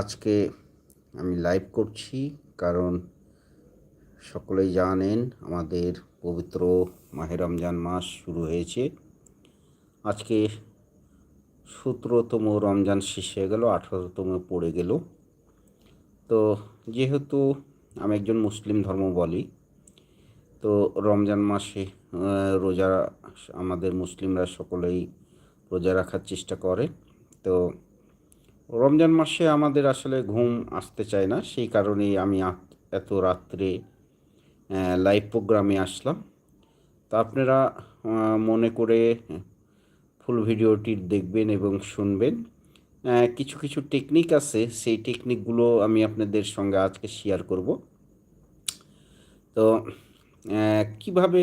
আজকে আমি লাইভ করছি কারণ সকলেই জানেন আমাদের পবিত্র মাহে রমজান মাস শুরু হয়েছে। আজকে সতেরোতম রমজান শেষ হয়ে গেল, আঠারোতম পড়ে গেল। তো যেহেতু আমি একজন মুসলিম ধর্ম বলি, তো রমজান মাসে রোজা আমাদের মুসলিমরা সকলেই রোজা রাখার চেষ্টা করে। তো রমজান মাসে আমাদের আসলে ঘুম আসতে চায় না, সেই কারণেই আমি এত রাত্রে লাইভ প্রোগ্রামে আসলাম। তা আপনারা মনে করে ফুল ভিডিওটি দেখবেন এবং শুনবেন। কিছু কিছু টেকনিক আছে, সেই টেকনিকগুলো আমি আপনাদের সঙ্গে আজকে শেয়ার করব। তো কীভাবে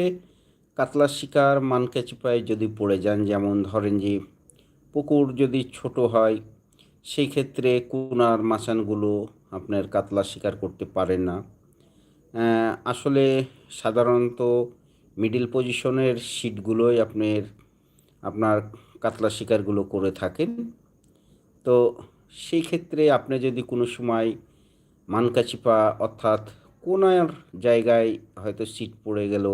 কাতলা শিকার মানকা চিপায় যদি পড়ে যান, যেমন ধরেন যে, পুকুর যদি ছোট হয় সেই ক্ষেত্রে কুনার মাচানগুলো আপনার কাতলা শিকার করতে পারেন না। আসলে সাধারণত মিডিল পজিশনের সিটগুলোই আপনার আপনার কাতলা শিকারগুলো করে থাকেন। তো সেই ক্ষেত্রে আপনি যদি কোনো সময় মানকাচিপা অর্থাৎ কোনার জায়গায় হয়তো সিট পড়ে গেল,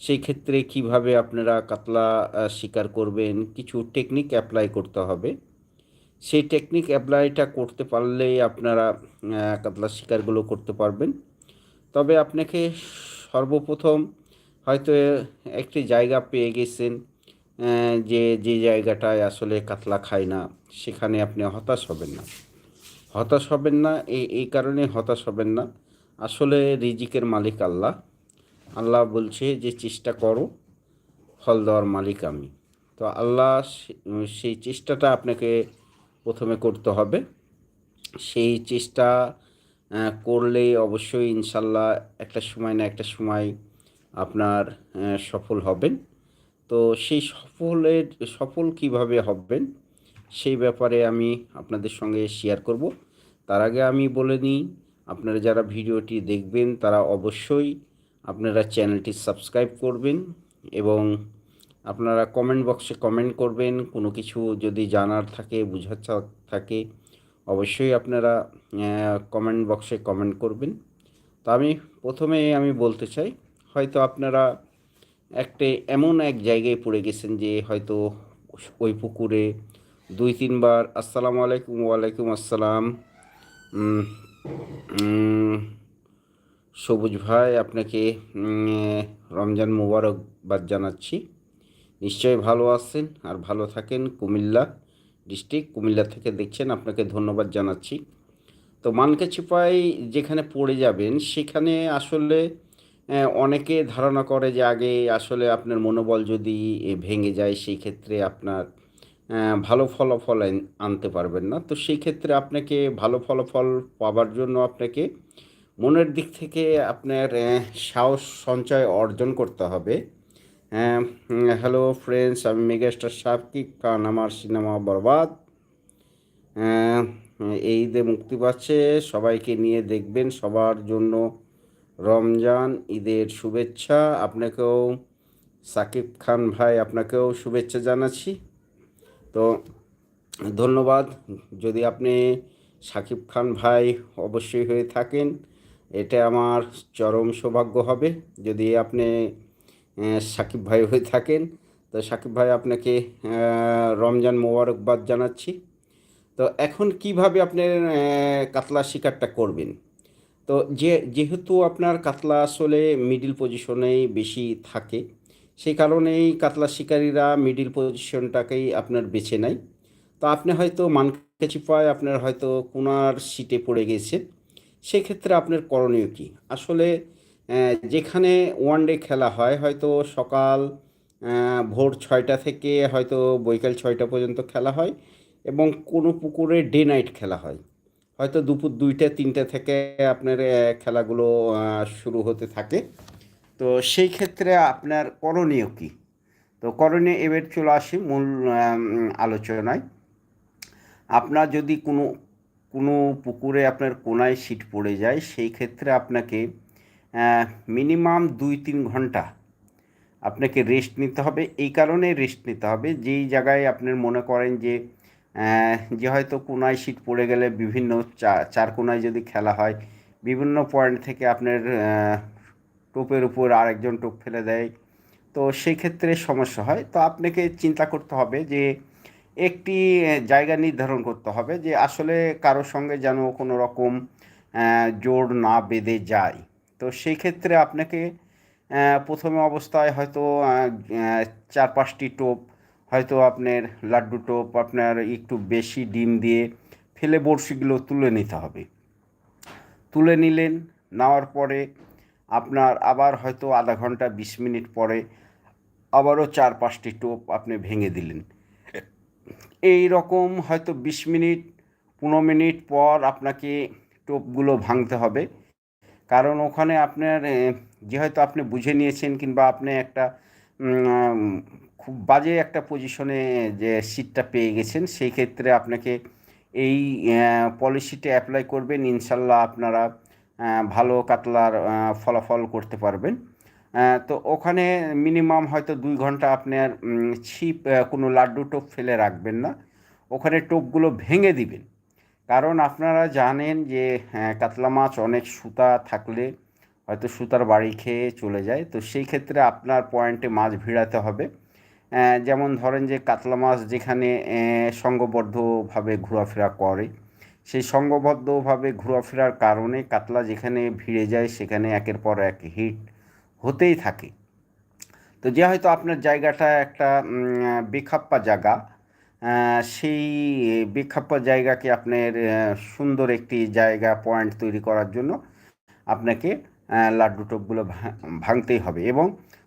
সেই ক্ষেত্রে কীভাবে আপনারা কাতলা শিকার করবেন, কিছু টেকনিক অ্যাপ্লাই করতে হবে। সেই টেকনিক অ্যাপ্লাইটা করতে পারলেই আপনারা কাতলা শিকারগুলো করতে পারবেন। তবে আপনাকে সর্বপ্রথম হয়তো একটি জায়গা পেয়ে গেছেন যে যে জায়গাটায় আসলে কাতলা খায় না, সেখানে আপনি হতাশ হবেন না। হতাশ হবেন না এই এই কারণে হতাশ হবেন না। আসলে রিজিকের মালিক আল্লাহ। আল্লাহ বলছে যে, চেষ্টা করো, ফল দেওয়ার মালিক আমি। তো আল্লাহ সেই চেষ্টাটা আপনাকে প্রথমে করতে হবে। সেই চেষ্টা করলে অবশ্যই ইনশাল্লাহ একটা সময় না একটা সময় আপনার সফল হবেন। তো সেই সফলের, সফল কীভাবে হবেন সেই ব্যাপারে আমি আপনাদের সঙ্গে শেয়ার করব। তার আগে আমি বলে নিই, আপনারা যারা ভিডিওটি দেখবেন তারা অবশ্যই আপনারা চ্যানেলটি সাবস্ক্রাইব করবেন এবং আপনারা কমেন্ট বক্সে কমেন্ট করবেন, কোনো কিছু যদি জানার থাকে, বোঝার থাকে, অবশ্যই আপনারা কমেন্ট বক্সে কমেন্ট করবেন। তো আমি প্রথমে আমি বলতে চাই, হয়তো আপনারা একটা এমন এক জায়গায় পড়ে গেছেন যে হয়তো ওই পুকুরে দুই, তিনবার আসসালামু আলাইকুম, ওয়ালাইকুম আসসালাম সবুজ ভাই, আপনাকে রমজান মোবারকবাদ জানাচ্ছি। নিশ্চয়ই ভালো আছেন আর ভালো থাকেন কুমিল্লা ডিস্ট্রিক্ট। কুমিল্লা থেকে দেখছেন, আপনাকে ধন্যবাদ জানাচ্ছি। তো মানকে চিপাই যেখানে পড়ে যাবেন, সেখানে আসলে অনেকে ধারণা করে যে আগে আসলে আপনার মনোবল যদি ভেঙে যায়, সেই ক্ষেত্রে আপনার ভালো ফলাফল আনতে পারবেন না। তো সেই ক্ষেত্রে আপনাকে ভালো ফলাফল পাওয়ার জন্য আপনাকে মনের দিক থেকে আপনার সাহস সঞ্চয় অর্জন করতে হবে। হ্যালো ফ্রেন্ডস আমি মেগাস্টার সাকিব খান আমার সিনেমা বরবাদ। আহ, এই ঈদে মুক্তি পাচ্ছে সবাইকে নিয়ে দেখবেন সবার জন্য রমজান ঈদের শুভেচ্ছা। আপনাকেও সাকিব খান ভাই আপনাকেও শুভেচ্ছা জানাচ্ছি। তো ধন্যবাদ যদি আপনি সাকিব খান ভাই অবশ্যই হয়ে থাকেন এটা আমার চরম সৌভাগ্য হবে। যদি আপনি সাকিব ভাই হয়ে থাকেন। তো সাকিব ভাই আপনাকে রমজান মোবারকবাদ জানাচ্ছি। তো এখন কীভাবে আপনি আহ, কাতলা শিকারটা করবেন? তো যে যেহেতু আপনার কাতলা আসলে মিডিল পজিশনেই বেশি থাকে সেই কারণেই কাতলা শিকারীরা মিডিল পজিশনটাকেই আপনার বেছে নেয়। তো আপনি হয়তো মানকে চিপায় আপনার হয়তো কোনার সিটে পড়ে গেছে। সেক্ষেত্রে আপনার করণীয় কী? আসলে যেখানে ওয়ান ডে খেলা হয়, হয়তো সকাল ভোর ছয়টা থেকে হয়তো বৈকাল ছয়টা পর্যন্ত খেলা হয় এবং কোনো পুকুরে ডে নাইট খেলা হয়। হয়তো দুপুর দুইটা, তিনটা থেকে আপনার খেলাগুলো শুরু হতে থাকে। তো সেই ক্ষেত্রে আপনার করণীয় কী? তো করণীয় এবার চলে আসি মূল আলোচনায়। আপনার যদি কোনো কোনো পুকুরে আপনার কোনায় সিট পড়ে যায়, সেই ক্ষেত্রে আপনাকে মিনিমাম দুই তিন ঘণ্টা আপনাকে রেস্ট নিতে হবে। এই কারণে রেস্ট নিতে হবে। যেই জায়গায় আপনার মনে করেন যে যে হয়তো কোনায় সিট পড়ে গেলে বিভিন্ন চা- চার কোনায় যদি খেলা হয়, বিভিন্ন পয়েন্ট থেকে আপনার টোপের উপর আরেকজন টোপ ফেলে দেয়। তো সেই ক্ষেত্রে সমস্যা হয়। তো আপনাকে চিন্তা করতে হবে যে, একটি জায়গা নির্ধারণ করতে হবে যে আসলে কারোর সঙ্গে যেন কোনো রকম জোর না বেঁধে যায়। তো সেই ক্ষেত্রে আপনাকে প্রথমে অবস্থায় হয়তো চার পাঁচটি টোপ, হয়তো আপনার লাড্ডু টোপ, আপনার একটু বেশি ডিম দিয়ে ফেলে বড়শিগুলো তুলে নিতে হবে। তুলে নিলেন, নেওয়ার পরে আপনার আবার হয়তো আধা ঘণ্টা বিশ মিনিট পরে আবারও চার পাঁচটি টোপ আপনি ভেঙে দিলেন। এই রকম হয়তো বিশ মিনিট, পনেরো মিনিট পর আপনাকে টোপগুলো ভাঙতে হবে। কারণ ওখানে আপনার যে হয়তো আপনি বুঝে নিয়েছেন কিংবা আপনি একটা খুব বাজে একটা পজিশনে যে সিটটা পেয়ে গেছেন, সেই ক্ষেত্রে আপনাকে এই পলিসিটা অ্যাপ্লাই করবেন। ইনশাল্লাহ আপনারা ভালো কাতলার ফলাফল করতে পারবেন। তো ওখানে মিনিমাম হয়তো দুই ঘণ্টা আপনার ছিপ কোনো লাড্ডু টোপ ফেলে রাখবেন না। ওখানে টোপগুলো ভেঙে দিবেন। কারণ আপনারা জানেন যে হ্যাঁ, কাতলা মাছ অনেক সুতা থাকলে হয়তো সুতার বাড়ি খেয়ে চলে যায়। তো সেই ক্ষেত্রে আপনার পয়েন্টে মাছ ভিড়াতে হবে। যেমন ধরেন যে কাতলা মাছ যেখানে আহ, সংঘবদ্ধভাবে ঘোরাফেরা করে সেই সংঘবদ্ধভাবে ঘোরাফেরার কারণে কাতলা যেখানে ভিড়ে যায় সেখানে একের পর এক হিট হতেই থাকে। তো যে হয়তো আপনার জায়গাটা একটা বেখাপ্পা জায়গা সেই বেখাপ্পা জায়গাকে আপনার সুন্দর একটি জায়গা পয়েন্ট তৈরি করার জন্য আপনাকে লাড্ডু টোপগুলো ভাঙতেই হবে এবং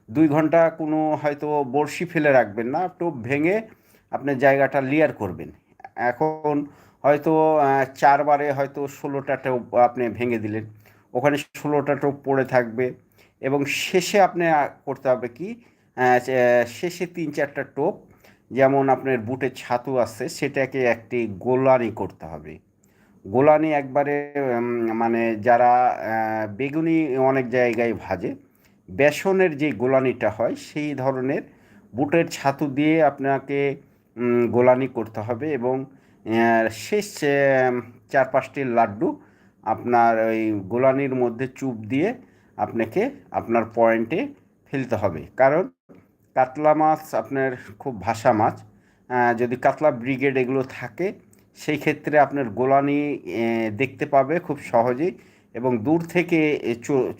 দুই ঘণ্টা কোনো হয়তো বড়শি ফেলে রাখবেন না, টোপ ভেঙে আপনার জায়গাটা লেয়ার করবেন। এখন হয়তো চারবারে হয়তো ষোলোটা টোপ আপনি ভেঙে দিলেন, ওখানে ষোলোটা টোপ পড়ে থাকবে এবং শেষে আপনি করতে হবে কি শেষে তিন চারটা টোপ যেমন আপনার বুটের ছাতু আছে, সেটাকে একটি গোলানি করতে হবে। গোলানি একবারে মানে যারা বেগুনি অনেক জায়গায় ভাজে, বেসনের যে গোলানিটা হয়, সেই ধরনের বুটের ছাতু দিয়ে আপনাকে গোলানি করতে হবে এবং শেষ চার পাঁচটি লাড্ডু আপনার ওই গোলানির মধ্যে চুপ দিয়ে আপনাকে আপনার পয়েন্টে ফেলতে হবে। কারণ কাতলা মাছ আপনার খুব ভাসা মাছ। যদি কাতলা ব্রিগেড এগুলো থাকে, সেই ক্ষেত্রে আপনার গোলানি দেখতে পাবে খুব সহজেই এবং দূর থেকে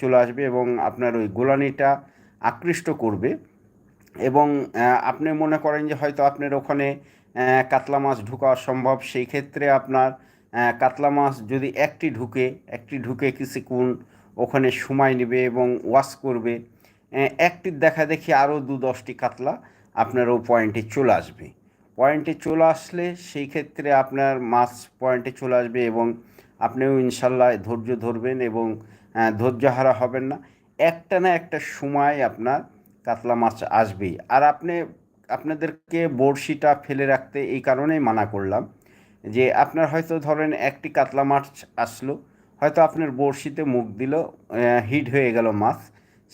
চলে আসবে এবং আপনার ওই গোলানিটা আকৃষ্ট করবে। এবং আপনি মনে করেন যে হয়তো আপনার ওখানে কাতলা মাছ ঢুকা সম্ভব সেই ক্ষেত্রে আপনার কাতলা মাছ যদি একটি ঢুকে একটি ঢুকে কিছুক্ষণ ওখানে সময় নেবে এবং ওয়াশ করবে। একটির দেখা দেখি আরও দু দশটি কাতলা আপনার ও পয়েন্টে চলে আসবে। পয়েন্টে চলে আসলে সেই ক্ষেত্রে আপনার মাছ পয়েন্টে চলে আসবে এবং আপনিও ইনশাল্লাহ ধৈর্য ধরবেন এবং ধৈর্যহারা হবেন না। একটা না একটা সময় আপনার কাতলা মাছ আসবেই। আর আপনি, আপনাদেরকে বড়শিটা ফেলে রাখতে এই কারণেই মানা করলাম যে আপনার হয়তো ধরেন একটি কাতলা মাছ আসলো, হয়তো আপনার বড়শিতে মুখ দিল হিট হয়ে গেল মাছ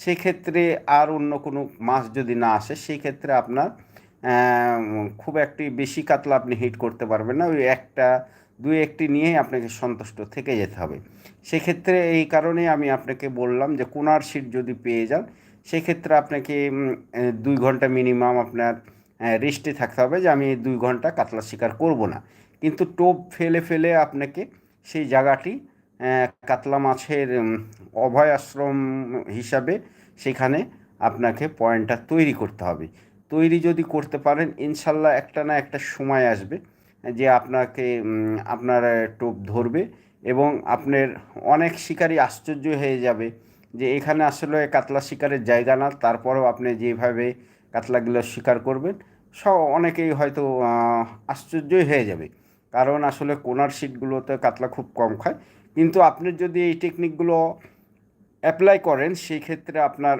সেক্ষেত্রে আর অন্য কোনো মাছ যদি না আসে সেই ক্ষেত্রে আপনার খুব একটি বেশি কাতলা আপনি হিট করতে পারবেন না। ওই একটা, দুই একটি নিয়েই আপনাকে সন্তুষ্ট থেকে যেতে হবে। সেক্ষেত্রে এই কারণে আমি আপনাকে বললাম যে, কোনার সিট যদি পেয়ে যান, সেক্ষেত্রে আপনাকে দুই ঘণ্টা মিনিমাম আপনার রেস্টে থাকতে হবে যে, আমি দুই ঘণ্টা কাতলা শিকার করব না। কিন্তু টোপ ফেলে ফেলে আপনাকে সেই জায়গাটি কাতলা মাছের অভয় আশ্রম হিসাবে সেখানে আপনাকে পয়েন্টটা তৈরি করতে হবে। তৈরি যদি করতে পারেন, ইনশাল্লাহ একটা না একটা সময় আসবে যে আপনাকে আপনার টোপ ধরবে এবং আপনার অনেক শিকারী আশ্চর্য হয়ে যাবে যে এখানে আসলে কাতলা শিকারের জায়গা না, তারপরেও আপনি যেভাবে কাতলাগুলো শিকার করবেন, সব অনেকেই হয়তো আশ্চর্যই হয়ে যাবে। কারণ আসলে কোনার সিটগুলোতে কাতলা খুব কম খায় কিন্তু আপনি যদি এই টেকনিকগুলো অ্যাপ্লাই করেন সেই ক্ষেত্রে আপনার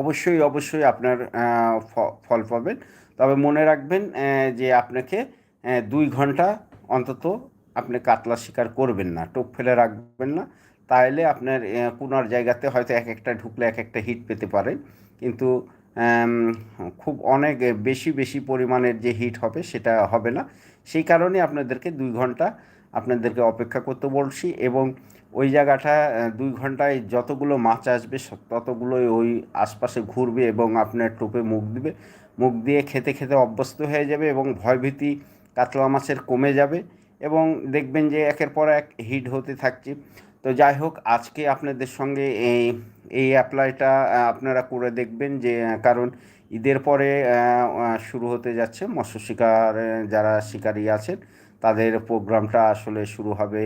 অবশ্যই অবশ্যই আপনার ফল পাবেন। তবে মনে রাখবেন যে আপনাকে দুই ঘণ্টা অন্তত আপনি কাতলা শিকার করবেন না, টোপ ফেলে রাখবেন না। তাইলে আপনার কোনার জায়গাতে হয়তো এক একটা ঢুকলে এক একটা হিট পেতে পারেন। কিন্তু খুব অনেক বেশি বেশি পরিমাণের যে হিট হবে, সেটা হবে না। সেই কারণে আপনাদেরকে দুই ঘণ্টা আপনাদেরকে অপেক্ষা করতে বলছি এবং ওই জায়গাটা দুই ঘন্টায় যতগুলো মাছ আসবে ততগুলোই ওই আশপাশে ঘুরবে এবং আপনার টোপে মুখ দিবে। মুখ দিয়ে খেতে খেতে অভ্যস্ত হয়ে যাবে এবং ভয়ভীতি কাতলা মাছের কমে যাবে এবং দেখবেন যে একের পর এক হিট হতে থাকছে। তো যাই হোক, আজকে আপনাদের সঙ্গে এই এই অ্যাপ্লাইটা আপনারা করে দেখবেন যে কারণ ঈদের পরে শুরু হতে যাচ্ছে। মৎস্য শিকার যারা শিকারী আছেন তাদের প্রোগ্রামটা আসলে শুরু হবে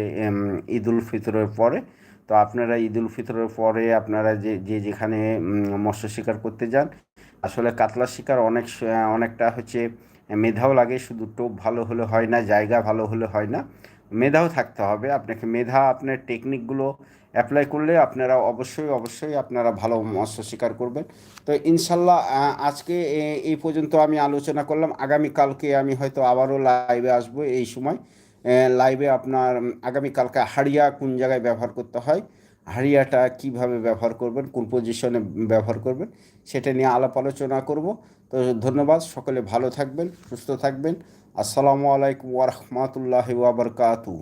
ঈদুল ফিতরের পরে। তো আপনারা ঈদুল ফিতরের পরে আপনারা যে যে যেখানে মৎস্য শিকার করতে যান, আসলে কাতলা শিকার অনেক অনেকটা হচ্ছে মেধাও লাগে, শুধু টোপ ভালো হলে হয় না, জায়গা ভালো হলে হয় না। মেধাও থাকতে হবে। আপনাকে মেধা, আপনার টেকনিকগুলো অ্যাপ্লাই করলে আপনারা অবশ্যই অবশ্যই আপনারা ভালো মৎস্য শিকার করবেন। তো ইনশাল্লাহ আজকে এই পর্যন্ত আমি আলোচনা করলাম। আগামীকালকে আমি হয়তো আবারও লাইভে আসব এই সময়। লাইভে আপনার আগামীকালকে হাড়িয়া কোন জায়গায় ব্যবহার করতে হয়, হাড়িয়াটা কীভাবে ব্যবহার করবেন, কোন পজিশনে ব্যবহার করবেন, সেটা নিয়ে আলাপ আলোচনা করব। তো ধন্যবাদ, সকলে ভালো থাকবেন, সুস্থ থাকবেন। আসসালামু আলাইকুম ওরহমতুল্লাহ ওয়াবারকাতু